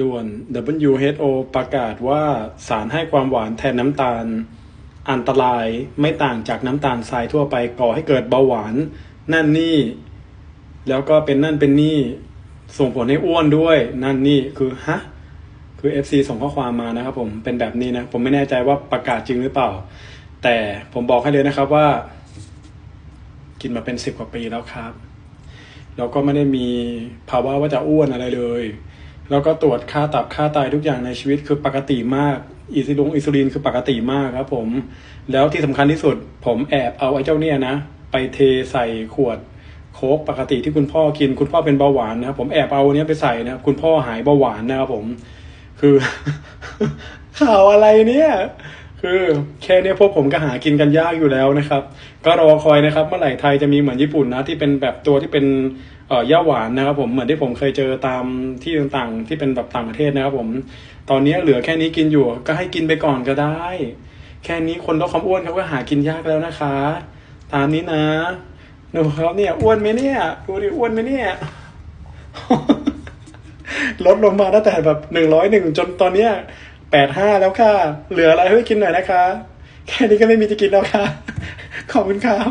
ด่วน WHO ประกาศว่าสารให้ความหวานแทนน้ำตาล อันตรายไม่ต่างจากน้ำตาลทรายทั่วไปก่อให้เกิดเบาหวาน นั่นนี่ แล้วก็เป็นนั่นเป็นนี่ ส่งผลให้อ้วนด้วย นั่นนี่คือฮะคือ FC ส่งข้อความมานะครับผมเป็นแบบนี้นะ ผมไม่แน่ใจว่าประกาศจริงหรือเปล่า แต่ผมบอกให้เลยนะครับว่า กินมาเป็นสิบกว่าปีแล้วครับ แล้วก็ไม่ได้มีภาวะว่าจะอ้วนอะไรเลย แล้วก็ตรวจค่าตับค่าไตทุกอย่างในชีวิตคือปกติมาก อิซิลงอิซูลินคือปกติมากครับผม แล้วที่สำคัญที่สุด ผมแอบเอาไอ้เจ้าเนี่ยนะ ไปเทใส่ขวดโค้กปกติที่คุณพ่อกิน คุณพ่อเป็นเบาหวานนะครับผมแอบเอาอันเนี้ยไปใส่นะครับคุณพ่อหายเบาหวานนะครับผม คือข่าวอะไรเนี่ย คือแค่เนี้ยพวกผมก็หากินกันยากอยู่แล้วนะครับ ก็รอคอยนะครับ เมื่อไหร่ไทยจะมีเหมือนญี่ปุ่นนะที่เป็นแบบตัวที่เป็นเอ่อย่าหวานนะครับ ผมเหมือนที่ผมเคยเจอตามที่ต่างๆ ที่เป็นแบบต่างประเทศนะครับ ผม ตอนนี้เหลือแค่นี้กินอยู่ ก็ให้กินไปก่อนก็ได้ แค่นี้คนลดความอ้วนเขาก็หากินยากแล้วนะคะ ตามนี้นะหนูครับเนี่ยอ้วนไหมเนี่ยดูดิอ้วนไหมเนี่ยลดลงมาตั้งแต่แบบหนึ่งร้อยหนึ่งจนตอนเนี้ย แปดห้าแล้วค่ะ เหลืออะไรให้กินหน่อยนะคะ แค่นี้ก็ไม่มีจะกินแล้วค่ะ ขอบคุณครับ